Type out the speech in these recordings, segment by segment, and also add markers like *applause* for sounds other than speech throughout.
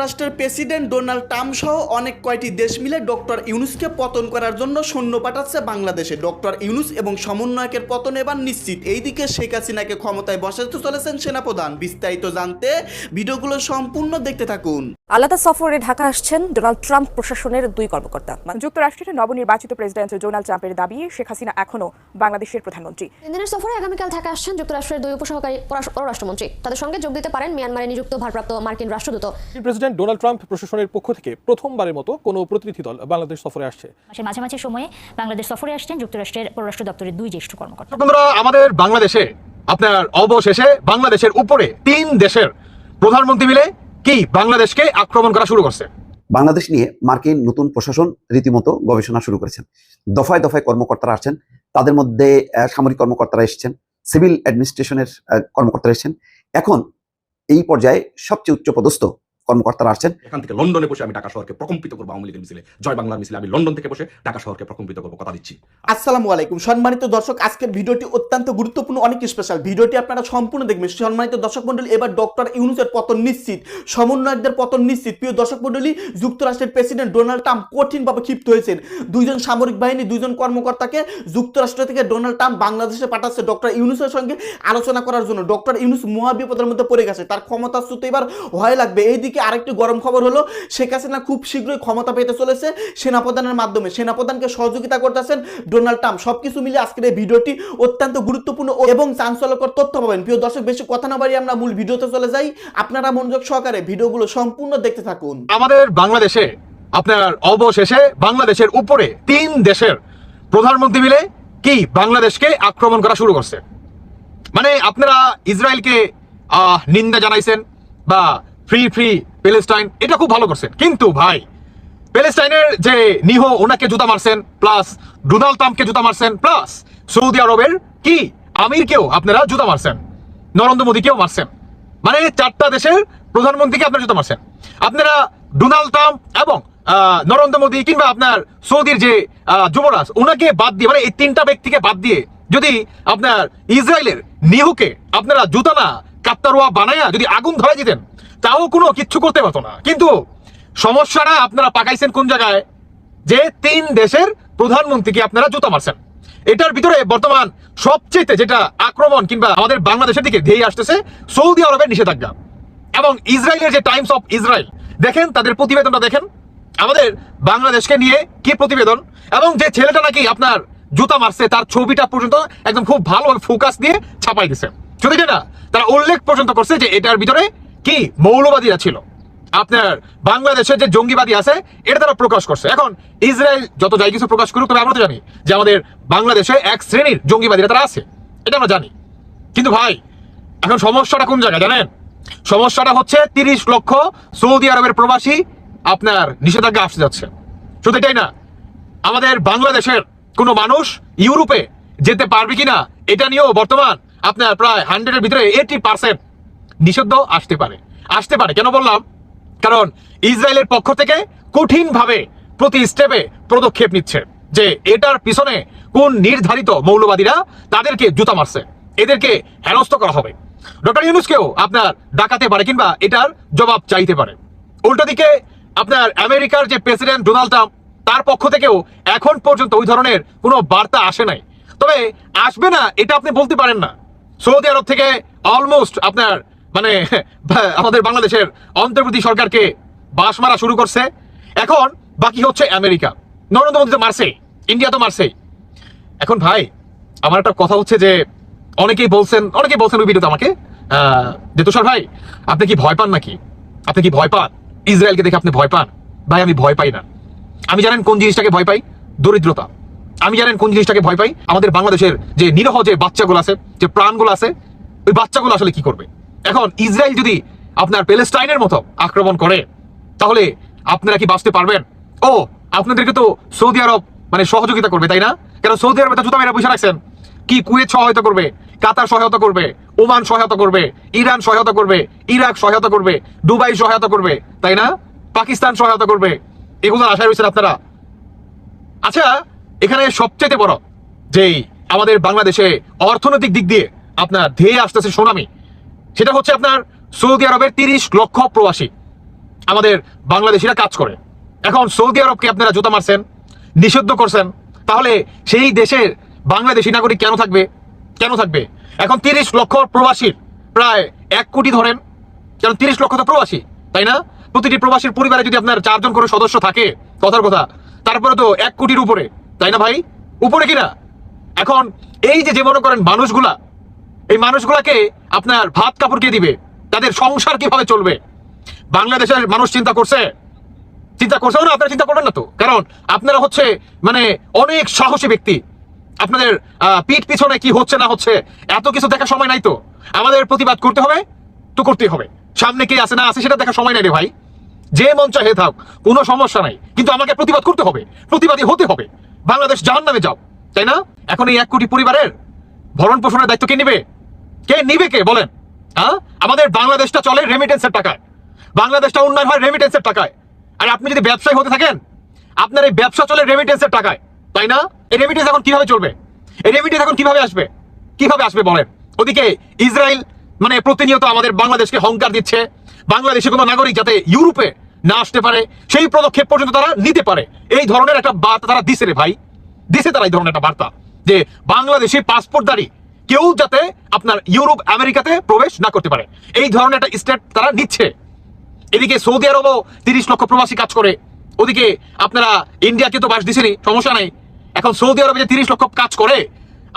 যুক্তরাষ্ট্রের president Donald Trump সহ অনেক কয়টি দেশ মিলে ডক্টর ইউনুসকে পতন করার জন্য সৈন্য পাঠাচ্ছে বাংলাদেশে। ডক্টর ইউনুস এবং সমন্বয়কের পতন এবার নিশ্চিত। এইদিকে শেখ হাসিনাকে ক্ষমতায় বসাতে চলেছেন সেনাপ্রধান। বিস্তারিত জানতে ভিডিওগুলো সম্পূর্ণ দেখতে থাকুন। আলাদা সফরে ঢাকা আসছেন ডোনাল্ড ট্রাম্প প্রশাসনের দুই কর্মকর্তা। যুক্তরাষ্ট্রের নবনির্বাচিত প্রেসিডেন্ট ডোনাল্ড ট্রাম্পের দাবি শেখ হাসিনা এখনও বাংলাদেশের প্রধানমন্ত্রী। তিন দিনের সফরে আগামীকাল ঢাকা আসছেন যুক্তরাষ্ট্রের দুই উপসহকারী পররাষ্ট্রমন্ত্রী। তাদের সঙ্গে যোগ দিতে পারেন মিয়ানমারে নিযুক্ত ভারপ্রাপ্ত মার্কিন রাষ্ট্রদূত। প্রেসিডেন্ট ডোনাল্ড ট্রাম্প প্রশাসনের পক্ষ থেকে প্রথমবারের মতো কোনো প্রতিনিধি দল বাংলাদেশ সফরে আসছে। মাসের মাঝামাঝি সময়ে বাংলাদেশ সফরে আসছেন যুক্তরাষ্ট্রের পররাষ্ট্র দপ্তরের দুই জ্যেষ্ঠ কর্মকর্তা। বন্ধুরা আমাদের বাংলাদেশে আপনার অবশেষে বাংলাদেশের উপরে তিন দেশের প্রধানমন্ত্রী মিলে কি বাংলাদেশকে আক্রমণ করা শুরু করছে? বাংলাদেশ নিয়ে মার্কিন নতুন প্রশাসন রীতিমতো গবেষণা শুরু করেছেন। দফায় দফায় কর্মকর্তারা আসছেন তাদের মধ্যে সামরিক কর্মকর্তারা এসেছেন সিভিল অ্যাডমিনিস্ট্রেশনের কর্মকর্তারা এসেছেন। এখন এই পর্যায়ে সবচেয়ে উচ্চপদস্থ কর্মকর্তারা আসছেন। এখান থেকে লন্ডনে বসে আমি ঢাকা শহরকে প্রকম্পিত করব আওয়ামী লীগের মিছিলে। জয় বাংলার মিছিলে আমি লন্ডন থেকে বসে ঢাকা শহরকে প্রকম্পিত করব কথা দিচ্ছি। আসসালামু আলাইকুম। সম্মানিত দর্শক আজকের ভিডিওটি অত্যন্ত গুরুত্বপূর্ণ অনেক স্পেশাল ভিডিওটি আপনারা সম্পূর্ণ দেখবেন। সম্মানিত দর্শক মন্ডলী এবার ডক্টর ইউনুসের পতন নিশ্চিত সমন্বয়কদের পতন নিশ্চিত। প্রিয় দর্শক মন্ডলী যুক্তরাষ্ট্রের প্রেসিডেন্ট ডোনাল্ড ট্রাম্প কঠিনভাবে ক্ষিপ্ত হয়েছেন। দুইজন সামরিক বাহিনী দুইজন কর্মকর্তাকে যুক্তরাষ্ট্র থেকে ডোনাল্ড ট্রাম্প বাংলাদেশে পাঠাচ্ছে ডক্টর ইউনুসের সঙ্গে আলোচনা করার জন্য। ডক্টর ইউনুস মহাবিপদের মধ্যে পড়ে গেছে তার ক্ষমতাচ্যুত এবার ভয় লাগবে। এইদিকে আরেকটি গরম খবর হলো, শেখ হাসিনা খুব শীঘ্রই ক্ষমতা পেতে চলেছে সেনাপ্রধানের মাধ্যমে। সেনাপ্রধানকে সহযোগিতা করতেছেন ডোনাল্ড ট্রাম্প। সবকিছু মিলে আজকের এই ভিডিওটি অত্যন্ত গুরুত্বপূর্ণ এবং চাঞ্চল্যকর তথ্য পাবেন। প্রিয় দর্শক, বেশি কথা না বাড়িয়ে আমরা মূল ভিডিওতে চলে যাই। আপনারা মনোযোগ সহকারে ভিডিওগুলো সম্পূর্ণ দেখতে থাকুন। আমাদের বাংলাদেশে আপনার অবশেষে বাংলাদেশের উপরে তিন দেশের প্রধানমন্ত্রী মিলে কি বাংলাদেশকে আক্রমণ করা শুরু করছে? মানে আপনারা ইসরায়েলকে নিন্দা জানাইছেন বা ফ্রি ফ্রি প্যালেস্টাইন, এটা খুব ভালো করছেন। কিন্তু ভাই, প্যালেস্টাইনের যে নিহ, ওনাকে জুতা মারছেন, প্লাস ডোনাল্ড ট্রাম্পকে জুতা মারছেন, প্লাস সৌদি আরবের কি? আমিরকেও আপনারা জুতা মারছেন। নরেন্দ্র মোদীকেও মারছেন। মানে চারটা দেশের প্রধানমন্ত্রীকে আপনারা জুতা মারছেন। আপনারা ডোনাল্ড ট্রাম্প এবং নরেন্দ্র মোদী কিংবা আপনার সৌদির যে যুবরাজ, ওনাকে বাদ দিয়ে মানে এই তিনটা ব্যক্তিকে বাদ দিয়ে যদি আপনার ইসরায়েলের নিহুকে আপনারা জুতা না কাত্তারোয়া বানায়া যদি আগুন ধরাই দিতেন তাও কোনো কিচ্ছু করতে পারতো না। কিন্তু সমস্যাটা আপনারা পাকাইছেন কোন জায়গায়? যে তিন দেশের প্রধানমন্ত্রীকে আপনারা জুতা মারছেন। এটার ভিতরে বর্তমান সবচেয়ে যেটা আক্রমণ কিংবা আমাদের বাংলাদেশের দিকে ধেয়ে আসতেছে, সৌদি আরবের নিষেধাজ্ঞা। এবং ইসরায়েলের যে টাইমস অফ ইসরায়েল, দেখেন তাদের প্রতিবেদনটা দেখেন। আমাদের বাংলাদেশকে নিয়ে কি প্রতিবেদন? এবং যে ছেলেটা নাকি আপনার জুতা মারছে, তার ছবিটা পর্যন্ত একদম খুব ভালো ফোকাস দিয়ে ছাপাই দিছে। শুধু না, তারা উল্লেখ পর্যন্ত করছে যে এটার ভিতরে কি মৌলবাদীরা ছিল? আপনার বাংলাদেশের যে জঙ্গিবাদী আছে, এটা তারা প্রকাশ করছে। এখন ইসরায়েল যত যাই কিছু প্রকাশ করুক, তবে আমরা তো জানি যে আমাদের বাংলাদেশে এক শ্রেণির জঙ্গিবাদীরা তারা আছে। এটা আমরা জানি। কিন্তু ভাই, এখন সমস্যাটা কোন জায়গায় জানেন? সমস্যাটা হচ্ছে তিরিশ লক্ষ সৌদি আরবের প্রবাসী আপনার নিষেধাজ্ঞা আসতে যাচ্ছে। শুধু এটাই না, আমাদের বাংলাদেশের কোনো মানুষ ইউরোপে যেতে পারবে কিনা, এটা নিয়েও বর্তমান আপনার প্রায় হান্ড্রেডের ভিতরে এইটি পার্সেন্ট নিষিদ্ধ আসতে পারে। আসতে পারে, কেন বললাম? কারণ ইসরায়েলের পক্ষ থেকে কঠিনভাবে প্রতি স্টেপে পদক্ষেপ নিচ্ছে যে এটার পিছনে কোন নির্ধারিত মৌলবাদীরা তাদেরকে জুতা মারছে, এদেরকে হেনস্থ করা হবে। ডক্টর ইউনুসকেও আপনার ডাকাতে পারে কিংবা এটার জবাব চাইতে পারে। উল্টো দিকে আপনার আমেরিকার যে প্রেসিডেন্ট ডোনাল্ড ট্রাম্প, তার পক্ষ থেকেও এখন পর্যন্ত ওই ধরনের কোনো বার্তা আসে নাই। তবে আসবে না, এটা আপনি বলতে পারেন না। সৌদি আরব থেকে অলমোস্ট আপনার মানে *laughs* আমাদের বাংলাদেশের অন্তর্বর্তী সরকারকে বাস মারা শুরু করছে। এখন বাকি হচ্ছে আমেরিকা। নরেন্দ্র মোদী তো মারছেই ইন্ডিয়া তো মারছেই এখন ভাই, আমার একটা কথা হচ্ছে যে, অনেকেই বলছেন অনেকেই বলছেন ওই ভিডিওতে আমাকে যে তুষার ভাই, আপনি কি ভয় পান নাকি? আপনি কি ভয় পান? ইসরায়েলকে দেখে আপনি ভয় পান? ভাই, আমি ভয় পাই না। আমি জানেন কোন জিনিসটাকে ভয় পাই? দরিদ্রতা। আমি জানেন কোন জিনিসটাকে ভয় পাই? আমাদের বাংলাদেশের যে নিরহ যে বাচ্চাগুলো আছে, যে প্রাণগুলো আছে, ওই বাচ্চাগুলো আসলে কি করবে? এখন ইসরায়েল যদি আপনার প্যালেস্টাইনের মতো আক্রমণ করে, তাহলে আপনারা কি বাঁচতে পারবেন? ও, আপনাদেরকে তো সৌদি আরব মানে সহযোগিতা করবে, তাই না? কেন সৌদি আরবে তো জুতা মেরা বসে রাখছেন। কি কুয়েত সহায়তা করবে, কাতার সহায়তা করবে, ওমান সহায়তা করবে, ইরান সহায়তা করবে, ইরাক সহায়তা করবে, দুবাই সহায়তা করবে, তাই না? পাকিস্তান সহায়তা করবে। এগুলোর আশায় রয়েছেন আপনারা। আচ্ছা এখানে সবচেয়ে বড় যেই আমাদের বাংলাদেশে অর্থনৈতিক দিক দিয়ে আপনার ধেয়ে আসতেছে সুনামি সেটা হচ্ছে আপনার সৌদি আরবের তিরিশ লক্ষ প্রবাসী। আমাদের বাংলাদেশিরা কাজ করে। এখন সৌদি আরবকে আপনারা জুতা মারছেন, নিষিদ্ধ করছেন। তাহলে সেই দেশের বাংলাদেশি নাগরিক কেন থাকবে? কেন থাকবে? এখন তিরিশ লক্ষ প্রবাসীর প্রায় এক কোটি ধরেন। কারণ তিরিশ লক্ষ তো প্রবাসী, তাই না? প্রতিটি প্রবাসীর পরিবারে যদি আপনার চারজন করে সদস্য থাকে, কথার কথা, তারপরে তো এক কোটির উপরে, তাই না ভাই? উপরে কিনা এখন এই যে যে মনে করেন মানুষগুলা এই মানুষগুলাকে আপনার ভাত কাপড় কে দিবে? তাদের সংসার কীভাবে চলবে? বাংলাদেশের মানুষ চিন্তা করছে। চিন্তা করছেও না, আপনারা চিন্তা করবেন না তো। কারণ আপনারা হচ্ছে মানে অনেক সাহসী ব্যক্তি। আপনাদের পিঠ পিছনে কি হচ্ছে না হচ্ছে, এত কিছু দেখার সময় নাই তো। আমাদের প্রতিবাদ করতে হবে, তো করতেই হবে। সামনে কে আছে না আছে সেটা দেখার সময় নাই রে ভাই। যে মন চাহে থাক, কোনো সমস্যা নাই। কিন্তু আমাকে প্রতিবাদ করতে হবে, প্রতিবাদী হতে হবে। বাংলাদেশ জাহান নামে যাও, তাই না? এখন এই এক কোটি পরিবারের ভরণ পোষণের দায়িত্ব কে নিবে? কে নিবে কে? বলেন। হ্যাঁ? আমাদের বাংলাদেশটা চলে রেমিটেন্সের টাকায়। বাংলাদেশটা উন্নয়ন হয় রেমিটেন্সের টাকায়। আর আপনি যদি ব্যবসায়ী হতে থাকেন, আপনার এই ব্যবসা চলে রেমিটেন্সের টাকায়, তাই না? এই রেমিটেন্স এখন কীভাবে চলবে? এই রেমিটেন্স এখন কীভাবে আসবে? কীভাবে আসবে বলেন? ওদিকে ইসরায়েল মানে প্রতিনিয়ত আমাদের বাংলাদেশকে হংকার দিচ্ছে। বাংলাদেশের কোনো নাগরিক যাতে ইউরোপে না আসতে পারে, সেই পদক্ষেপ পর্যন্ত তারা নিতে পারে। এই ধরনের একটা বার্তা তারা দিছে রে ভাই। দিছে তারা এই ধরনের একটা বার্তা যে বাংলাদেশি পাসপোর্টধারী কেউ যাতে আপনার ইউরোপ, আমেরিকাতে প্রবেশ না করতে পারে। এই ধরনের একটা স্টেপ তারা নিচ্ছে। এদিকে সৌদি আরবও তিরিশ লক্ষ প্রবাসী কাজ করে। ওদিকে আপনারা ইন্ডিয়াকে তো বাস দিছেনি সমস্যা নেই। এখন সৌদি আরবে যে তিরিশ লক্ষ কাজ করে,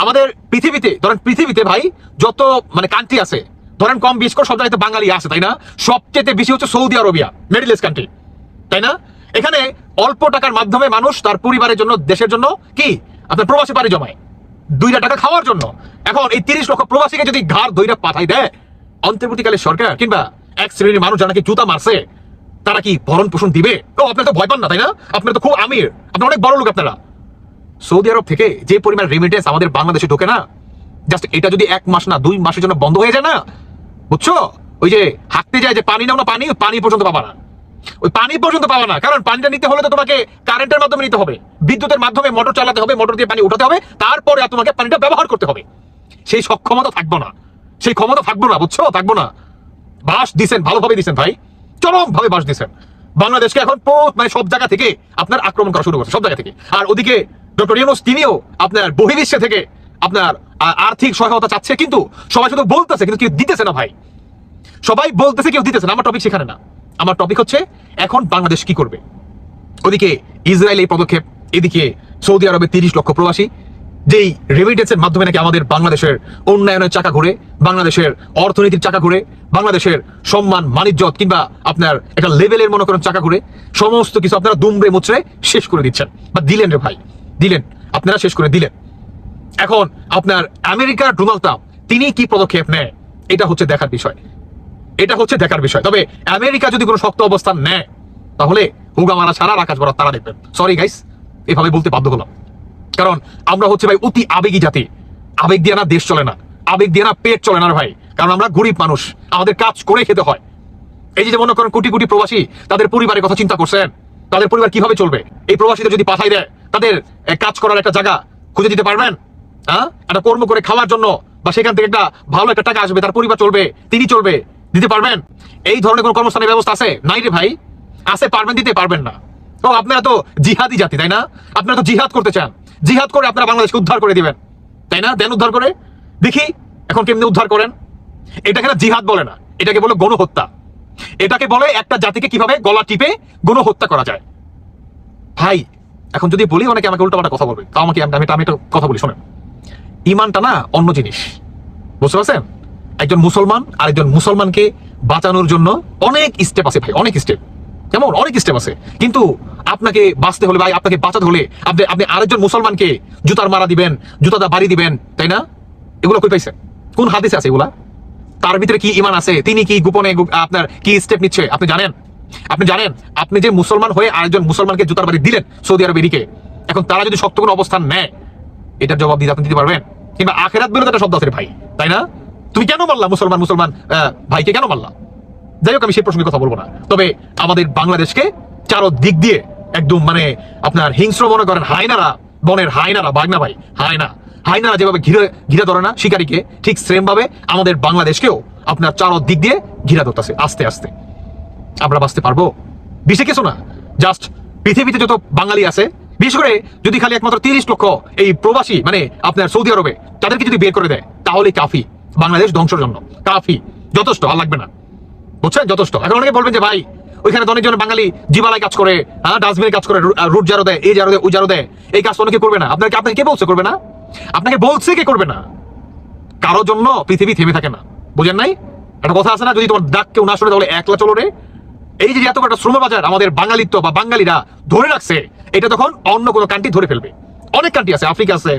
আমাদের পৃথিবীতে, ধরেন পৃথিবীতে ভাই, যত মানে কান্ট্রি আছে, ধরেন কম বিশ করে সব জায়গাতে বাঙালি আছে, তাই না? সবচেয়ে বেশি হচ্ছে Saudi Arabia middle east country তাই না? এখানে অল্প টাকার মাধ্যমে মানুষ তার পরিবারের জন্য, দেশের জন্য কি? আপনার প্রবাসী পাড়ি জমায়। দুইটা টাকা খাওয়ার জন্য। এখন এই তিরিশ লক্ষ প্রবাসীকে যদি ঘাড় দইটা পাঠাই দেয় অন্তর্বর্তীকালের সরকার কিংবা এক শ্রেণির মানুষ যারা নাকি জুতা মারছে, তারা কি ভরণ পোষণ দিবে? ও, আপনারা তো ভয় পান না, তাই না? আপনারা তো খুব আমির। আপনারা অনেক বড় লোক আপনারা। সৌদি আরব থেকে যে পরিমাণ রেমিটেন্স আমাদের বাংলাদেশে ঢোকে না জাস্ট এটা যদি এক মাস না, দুই মাসের জন্য বন্ধ হয়ে যায় না, বুঝছ? ওই যে হাঁটতে যায় যে পানি নাও না, পানি পানি পর্যন্ত পাবা না। ওই পানি পর্যন্ত পাবা না, কারণ পানিটা নিতে হলে তো তোমাকে কারেন্টের মাধ্যমে নিতে হবে, বিদ্যুতের মাধ্যমে মোটর চালাতে হবে মোটর দিয়ে পানি উঠাতে হবে, তারপরে তোমাকে পানিটা ব্যবহার করতে হবে। সেই সক্ষমতা থাকব না, সেই ক্ষমতা থাকব না, বুঝছ? থাকব না। বাস দিছেন, ভালোভাবে দিছেন ভাই চরম ভাবে বাস দিছেন। বাংলাদেশকে এখন মানে সব জায়গা থেকে আপনার আক্রমণ করা শুরু করছে, সব জায়গা থেকে। আর ওদিকে ডক্টর ইউনুস, তিনিও আপনার বহির্বিশ্বে থেকে আপনার আর্থিক সহায়তা চাচ্ছে, কিন্তু সবাই শুধু বলতেছে, কিন্তু কেউ দিতেছে না ভাই। সবাই বলতেছে, কেউ দিতেছে না। আমার টপিক সেখানে না। আমার টপিক হচ্ছে, এখন বাংলাদেশ কি করবে? ওদিকে ইসরায়েল এই পদক্ষেপ, এদিকে সৌদি আরবে তিরিশ লক্ষ প্রবাসী, যেই রেমিটেন্সের মাধ্যমে নাকি আমাদের বাংলাদেশের উন্নয়নের চাকা ঘুরে, বাংলাদেশের অর্থনীতির চাকা ঘুরে, বাংলাদেশের সম্মান মানিজ্যত কিংবা আপনার একটা লেভেলের মনে করেন চাকা ঘুরে, সমস্ত কিছু আপনারা দুমড়ে মুচড়ে শেষ করে দিচ্ছেন। বা দিলেন রে ভাই, দিলেন। আপনারা শেষ করে দিলেন। এখন আপনার আমেরিকার ডোনাল্ড ট্রাম্প, তিনি কি পদক্ষেপ নেয়? এটা হচ্ছে দেখার বিষয়। এটা হচ্ছে দেখার বিষয়। তবে আমেরিকা যদি কোনো শক্ত অবস্থান নেয়, তাহলে হুগা মারা ছাড়া আকাশ ভরা তারা দেখবেন। সরি গাইস এভাবে বলতে বাধ্য হলাম। কারণ আমরা হচ্ছে ভাই অতি আবেগী জাতি। আবেগ দিয়ে না দেশ চলে না। আবেগ দিয়ে না পেট চলে না ভাই। কারণ আমরা গরিব মানুষ। আমাদের কাজ করে খেতে হয়। এই যে মনে করেন কোটি কোটি প্রবাসী, তাদের পরিবারের কথা চিন্তা করছেন। তাদের পরিবার কীভাবে চলবে? এই প্রবাসীদের যদি পাঠাই দেয়, তাদের কাজ করার একটা জায়গা খুঁজে দিতে পারবেন? হ্যাঁ? একটা কর্ম করে খাওয়ার জন্য বা সেখান থেকে একটা ভালো একটা টাকা আসবে, তার পরিবার চলবে, তিনি চলবে, দিতে পারবেন? এই ধরনের কোনো কর্মস্থানের ব্যবস্থা আছে? নাই রে ভাই। আছে পারবেন, দিতে পারবেন না। ও, আপনারা তো জিহাদি জাতি, তাই না? আপনারা তো জিহাদ করতে চান। জিহাদ করে আপনারা বাংলাদেশকে উদ্ধার করে দিবেন। তাই না? দেন উদ্ধার করে। দেখি, এখন কেমনি উদ্ধার করেন? এটাকে না জিহাদ বলে না, এটাকে বলে গণহত্যা। এটাকে বলে একটা জাতিকে কীভাবে গলা টিপে গণহত্যা করা যায়। ভাই, এখন যদি বলি, অনেকে আমাকে উল্টাপাল্টা কথা বলবে। তাও আমাকে আমি আমি একটা কথা বলি, শোনেন। ইমানটা না অন্য জিনিস। বুঝতে পারছেন? একজন মুসলমান আর একজন মুসলমানকে বাঁচানোর জন্য অনেক স্টেপ আছে ভাই, অনেক স্টেপ কেমন অনেক স্টেপ আছে। কিন্তু আপনাকে বাঁচতে হলে ভাই আপনাকে বাঁচাতে হলে আপনি আপনি আরেকজন মুসলমানকে জুতার মারা দিবেন জুতাদা বাড়ি দিবেন, তাই না? এগুলো কই পাইছেন? কোন হাদিসে আছে এগুলা? তার ভিতরে কি ইমান আছে? তিনি কি গোপনে আপনার কি স্টেপ নিচ্ছে? আপনি জানেন? আপনি জানেন? আপনি যে মুসলমান হয়ে আরেকজন মুসলমানকে জুতার বাড়ি দিলেন সৌদি আরব এদিকে এখন তারা যদি শক্ত কোনো অবস্থান নেয়, এটার জবাব দিতে আপনি দিতে পারবেন। কিংবা আখেরাত বলে তো একটা শব্দ আছে ভাই, তাই না? তুমি কেন মারলা মুসলমান মুসলমান ভাইকে কেন মারলা? যাই হোক, আমি সেই প্রসঙ্গে কথা বলব না। তবে আমাদের বাংলাদেশকে চারো দিক দিয়ে একদম মানে আপনার হিংস্র মনে করেন হায়নারা, বনের হায়নারা, বাগনা ভাই, হায়না। হায়নারা যেভাবে ঘিরে ঘিরে ধরে না শিকারীকে, ঠিক সেম ভাবে আমাদের বাংলাদেশকেও আপনার চারো দিক দিয়ে ঘিরে ধরতেছে, আস্তে আস্তে। আমরা বাঁচতে পারব? বেশি কিছু না। জাস্ট পৃথিবীতে যত বাঙালি আছে, বিশেষ করে যদি খালি একমাত্র তিরিশ লক্ষ এই প্রবাসী মানে আপনার সৌদি আরবে, তাদেরকে যদি বের করে দেয়, তাহলে কাফি। বাংলাদেশ ধ্বংসের জন্য। কাফি। যথেষ্ট, আর লাগবে না। বুঝছেন? যথেষ্ট। এখন অনেকে বলবেন যে, ভাই, ওইখানে অনেকজন বাঙালি জিবালায় কাজ করে হ্যাঁ ডাস্টবিনে কাজ করে রুট জারো দেয়, এই জারো দেয়, ওই জারো দেয়, এই কাজ অনেকে করবে না। আপনাকে আপনাকে কে বলছে করবে না? আপনাকে বলছে কে করবে না? কারও জন্য পৃথিবী থেমে থাকে না। বুঝেন নাই? একটা কথা আছে না, যদি তোমার ডাক কেউ না শুনে, তাহলে একলা চলো রে। এই যে এত বড় শ্রম বাজার আমাদের বাঙালিত্ব বা বাঙালিরা ধরে রাখছে, এটা তখন অন্য কোনো কান্ট্রি ধরে ফেলবে। অনেক কান্ট্রি আছে, আফ্রিকা আছে,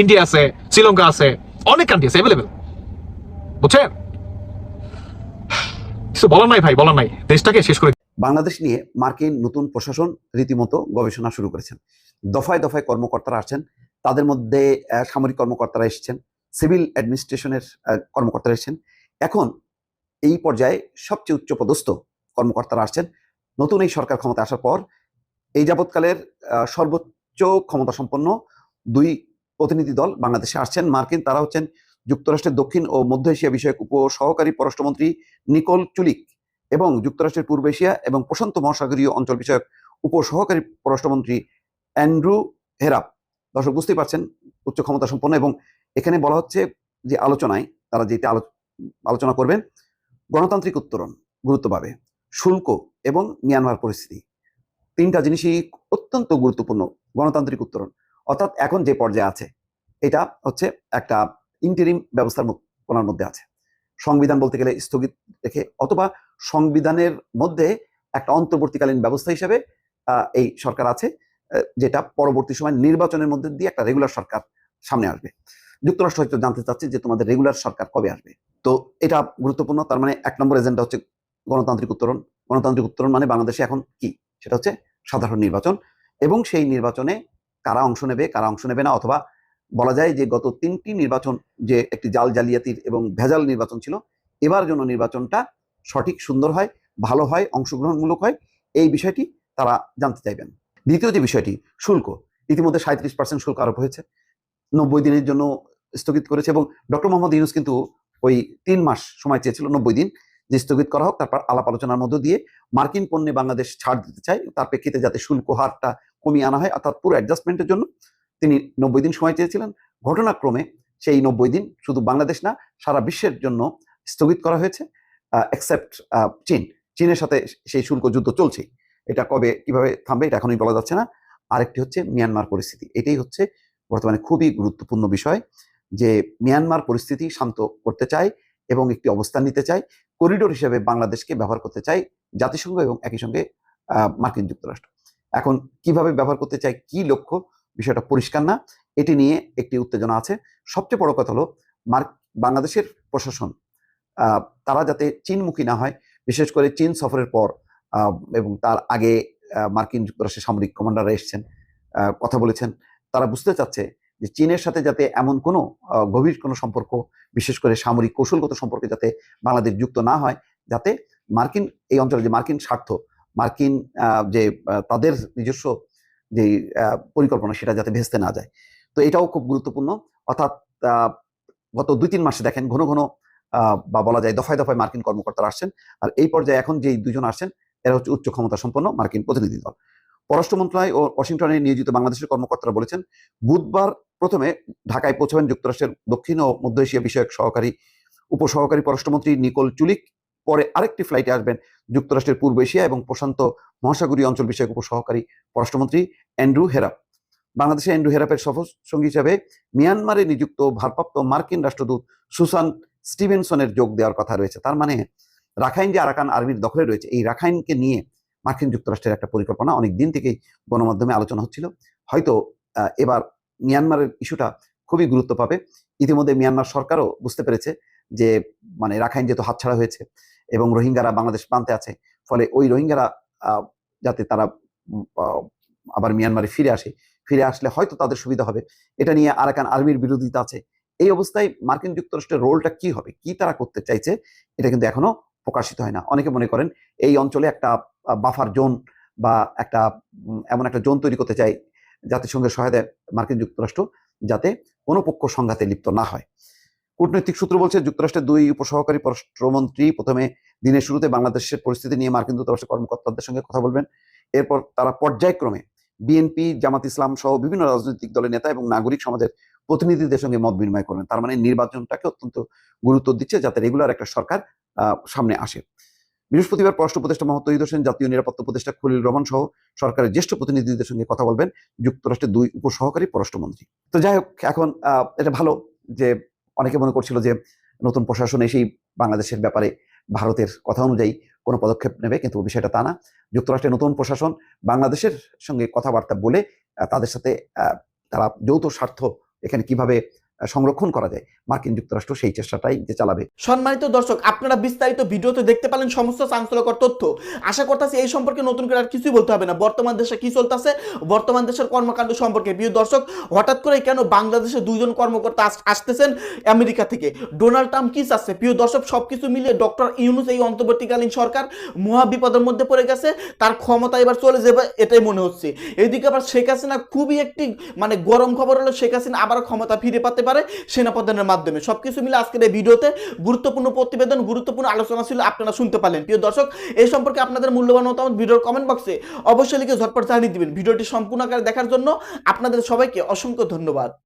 ইন্ডিয়া আছে, শ্রীলঙ্কা আছে, অনেক কান্ট্রি আছে অ্যাভেলেবেল বুঝছেন? কিছু বলার নাই ভাই, বলার নাই। দেশটাকে শেষ করে বাংলাদেশ নিয়ে মার্কিন নতুন প্রশাসন রীতিমতো গবেষণা শুরু করেছেন। দফায় দফায় কর্মকর্তারা আসছেন, তাদের মধ্যে সামরিক কর্মকর্তারা এসেছেন, সিভিল অ্যাডমিনিস্ট্রেশনের কর্মকর্তারা এসেছেন। এখন এই পর্যায়ে সবচেয়ে উচ্চপদস্থ কর্মকর্তারা আসছেন। নতুন এই সরকার ক্ষমতা আসার পর এই যাবৎকালের সর্বোচ্চ ক্ষমতা সম্পন্ন দুই প্রতিনিধি দল বাংলাদেশে আসছেন। মার্কিন, তারা হচ্ছেন যুক্তরাষ্ট্রের দক্ষিণ ও মধ্য এশিয়া বিষয়ক উপ সহকারী পররাষ্ট্রমন্ত্রী নিকোল চুলিক এবং যুক্তরাষ্ট্রের পূর্ব এশিয়া এবং প্রশান্ত মহাসাগরীয় অঞ্চল বিষয়ক উপসহকারী পররাষ্ট্রমন্ত্রী অ্যান্ড্রু হেরাপ। দর্শক, বুঝতেই পারছেন উচ্চ ক্ষমতা সম্পন্ন এবং এখানে বলা হচ্ছে যে আলোচনায় তারা যেটা আলো- আলোচনা করবেন, গণতান্ত্রিক উত্তরণ গুরুত্ব পাবে শুল্ক এবং মিয়ানমার পরিস্থিতি। তিনটা জিনিসই অত্যন্ত গুরুত্বপূর্ণ, গণতান্ত্রিক উত্তরণ। অর্থাৎ এখন যে পর্যায়ে আছে, এটা হচ্ছে একটা ইন্টারিম ব্যবস্থার কোনার মধ্যে আছে। সংবিধান বলতে গেলে স্থগিত রেখে, অথবা সংবিধানের মধ্যে একটা অন্তর্বর্তীকালীন ব্যবস্থা হিসেবে এই সরকার আছে যেটা পরবর্তী সময় নির্বাচনের মধ্যে দিয়ে একটা রেগুলার সরকার সামনে আসবে। যুক্তরাষ্ট্র হয়তো জানতে চাচ্ছে যে তোমাদের রেগুলার সরকার কবে আসবে। তো এটা গুরুত্বপূর্ণ, তার মানে এক নম্বর এজেন্ডা হচ্ছে গণতান্ত্রিক উত্তরণ। গণতান্ত্রিক উত্তরণ মানে বাংলাদেশে এখন কি? সেটা হচ্ছে সাধারণ নির্বাচন। এবং সেই নির্বাচনে কারা অংশ নেবে, কারা অংশ নেবে না, অথবা বলা যায় যে গত তিনটি নির্বাচন যে একটি জাল জালিয়াতির এবং ভেজাল নির্বাচন ছিল, এবার জন্য নির্বাচনটা সঠিক, সুন্দর হয়, ভালো হয়, অংশগ্রহণমূলক হয়, এই বিষয়টি তারা জানতে চাইবেন। দ্বিতীয় যে বিষয়টি, শুল্ক। ইতিমধ্যে সাঁত্রিশ পার্সেন্ট শুল্ক আরোপ হয়েছে, নব্বই দিনের জন্য স্থগিত করেছে এবং ডক্টর মোহাম্মদ ইউনুস কিন্তু ওই তিন মাস সময় চেয়েছিল, নব্বই দিন, যে স্থগিত করা হোক, তারপর আলাপ আলোচনার মধ্য দিয়ে মার্কিন পণ্যে বাংলাদেশ ছাড় দিতে চায়, তার প্রেক্ষিতে যাতে শুল্ক হারটা কমিয়ে আনা হয়, অর্থাৎ পুরো অ্যাডজাস্টমেন্টের জন্য তিনি নব্বই দিন সময় চেয়েছিলেন। ঘটনাক্রমে সেই নব্বই দিন শুধু বাংলাদেশ না, সারা বিশ্বের জন্য স্থগিত করা হয়েছে এক্সেপ্ট চীন। চীনের সাথে সেই শুল্ক যুদ্ধ চলছেই। এটা কবে, কীভাবে থামবে এটা এখনই বলা যাচ্ছে না। আরেকটি হচ্ছে মিয়ানমার পরিস্থিতি। এটাই হচ্ছে বর্তমানে খুবই গুরুত্বপূর্ণ বিষয় যে মিয়ানমার পরিস্থিতি শান্ত করতে চায় এবং একটি অবস্থান নিতে চায়, করিডোর হিসেবে বাংলাদেশকে ব্যবহার করতে চায় জাতিসংঘ এবং একই সঙ্গে মার্কিন যুক্তরাষ্ট্র। এখন কীভাবে ব্যবহার করতে চায়, কি লক্ষ্য বিষয়টা পরিষ্কার না, এটি নিয়ে একটি উত্তেজনা আছে। সবচেয়ে বড় কথা হলো, মার্ক, বাংলাদেশের প্রশাসন তারা যাতে চীনমুখী না হয়, বিশেষ করে চীন সফরের পর এবং তার আগে মার্কিন যুক্তরাষ্ট্রের সামরিক কমান্ডাররা এসছেন কথা বলেছেন, তারা বুঝতে চাচ্ছে যে চীনের সাথে যাতে এমন কোনো গভীর কোনো সম্পর্ক, বিশেষ করে সামরিক কৌশলগত সম্পর্কে যাতে বাংলাদেশ যুক্ত না হয়, যাতে মার্কিন, এই অঞ্চলে যে মার্কিন স্বার্থ, মার্কিন যে তাদের নিজস্ব যে পরিকল্পনা সেটা যাতে ভেস্তে না যায়। তো এটাও খুব গুরুত্বপূর্ণ। অর্থাৎ গত দুই তিন মাসে দেখেন ঘন ঘন বা বলা যায় দফায় দফায় মার্কিন কর্মকর্তারা আসছেন। আর এই পর্যায়ে এখন যেই দুজন আসছেন, এরা হচ্ছে উচ্চ ক্ষমতা সম্পন্ন মার্কিন প্রতিনিধি দল। পররাষ্ট্র মন্ত্রণালয় ও ওয়াশিংটনে নিয়োজিত বাংলাদেশের কর্মকর্তারা বলেছেন, বুধবার প্রথমে ঢাকায় পৌঁছাবেন যুক্তরাষ্ট্রের দক্ষিণ ও মধ্য এশিয়া বিষয়ক সহকারী, উপসহকারী পররাষ্ট্রমন্ত্রী নিকোল চুলিক। পরে আরেকটি ফ্লাইটে আসবেন যুক্তরাষ্ট্রের পূর্ব এশিয়া এবং প্রশান্ত মহাসাগরীয় অঞ্চল বিষয়ক উপসহকারী পররাষ্ট্রমন্ত্রী অ্যান্ড্রু হেরাপ। বাংলাদেশে অ্যান্ড্রু হেরাপের সফর সঙ্গী হিসাবে মিয়ানমারে নিযুক্ত ভারপ্রাপ্ত মার্কিন রাষ্ট্রদূত সুসান স্টিভেনসনের যোগ দেওয়ার কথা রয়েছে। তার মানে রাখাইন যে আরাকান আর্মির দখলে রয়েছে, এই রাখাইনকে নিয়ে মার্কিন যুক্তরাষ্ট্রের একটা পরিকল্পনা অনেক দিন থেকেই গণমাধ্যমে আলোচনা হচ্ছিল। হয়তো এবার মিয়ানমারের ইস্যুটা খুবই গুরুত্ব পাবে। ইতিমধ্যে মিয়ানমার সরকারও বুঝতে পেরেছে যে মানে রাখাইন যেহেতু হাতছাড়া হয়েছে এবং রোহিঙ্গারা বাংলাদেশ প্রান্তে আছে, ফলে ওই রোহিঙ্গারা যাতে তারা আবার মিয়ানমারে ফিরে আসে, ফিরে আসলে হয়তো তাদের সুবিধা হবে। এটা নিয়ে আরাকান আর্মির বিরোধিতা আছে। এই অবস্থায় মার্কিন যুক্তরাষ্ট্রের রোলটা কি হবে? কি তারা করতে চাইছে? এটা কিন্তু এখনও প্রকাশিত হয় না। অনেকে মনে করেন এই অঞ্চলে একটা বাফার জোন বা একটা এমন একটা জোন তৈরি করতে চাই, জাতিসংঘের সহায়তায় মার্কিন যুক্তরাষ্ট্র যাতে কোনো পক্ষ সংঘাতে লিপ্ত না হয়। কূটনৈতিক সূত্র বলছে, যুক্তরাষ্ট্রের দুই উপসহকারী পররাষ্ট্রমন্ত্রী প্রথমে দিনের শুরুতে বাংলাদেশের পরিস্থিতি নিয়ে মার্কিন দূতাবাসের কর্মকর্তাদের সঙ্গে কথা বলবেন। এরপর তারা পর্যায়ক্রমে বিএনপি, জামাত ইসলাম সহ বিভিন্ন রাজনৈতিক দলের নেতা এবং নাগরিক সমাজের প্রতিনিধিদের সঙ্গে মত বিনিময় করবেন তার মানে নির্বাচনটাকে অত্যন্ত গুরুত্ব দিচ্ছে যাতে রেগুলার একটা সরকার সামনে আসে। বৃহস্পতিবার পররাষ্ট্র উপদেষ্টা মোহাম্মদ হোসেন, জাতীয় নিরাপত্তা উপদেষ্টা খলিল রহমান সহ সরকারের জ্যেষ্ঠ প্রতিনিধিদের সঙ্গে কথা বলবেন যুক্তরাষ্ট্রের দুই উপসহকারী পররাষ্ট্রমন্ত্রী। তো যাই হোক, এখন এটা ভালো যে অনেকে মনে করছিল যে নতুন প্রশাসন এসেই বাংলাদেশের ব্যাপারে ভারতের কথা অনুযায়ী কোনো পদক্ষেপ নেবে, কিন্তু বিষয়টা তা না। যুক্তরাষ্ট্রের নতুন প্রশাসন বাংলাদেশের সঙ্গে কথাবার্তা বলে তাদের সাথে তারা যৌথ স্বার্থ এখানে কীভাবে সংরক্ষণ করা যায়। মার্কিন যুক্তরাষ্ট্র সেই চেষ্টাটাই যে চালাবে। সম্মানিত দর্শক, আপনারা বিস্তারিত ভিডিওতে দেখতে পেলেন সমস্ত চাঞ্চল্যকর তথ্য। আশা করতেছি এই সম্পর্কে নতুন করে আর কিছুই বলতে হবে না। বর্তমান দেশে কি চলতেছে? বর্তমান দেশের কর্মকাণ্ড সম্পর্কে। প্রিয় দর্শক, হঠাৎ করে কেন বাংলাদেশে দুইজন কর্মকর্তা আসতেছেন আমেরিকা থেকে? ডোনাল্ড ট্রাম্প কি চাচ্ছে? প্রিয় দর্শক, সবকিছু মিলিয়ে ডক্টর ইউনুস এই অন্তর্বর্তীকালীন সরকার মহা বিপদের মধ্যে পড়ে গেছে। তার ক্ষমতা এবার চলে যাবে, এটাই মনে হচ্ছে। এদিকে আবার শেখ হাসিনা খুবই একটি মানে গরম খবর হলো, শেখ হাসিনা আবার ক্ষমতা ফিরে পেতে পারে সেনাপ্রধানের মাধ্যমে। সব কিছু মিলে আজকের এই ভিডিওতে গুরুত্বপূর্ণ প্রতিবেদন, গুরুত্বপূর্ণ আলোচনা ছিল আপনারা শুনতে পারলেন। প্রিয় দর্শক, এই সম্পর্কে আপনাদের মূল্যবান মতামত ভিডিওর কমেন্ট বক্সে অবশ্যই লিখে ঝটপট জানিয়ে দিবেন। ভিডিওটি সম্পূর্ণ আকারে দেখার জন্য আপনাদের সবাইকে অসংখ্য ধন্যবাদ।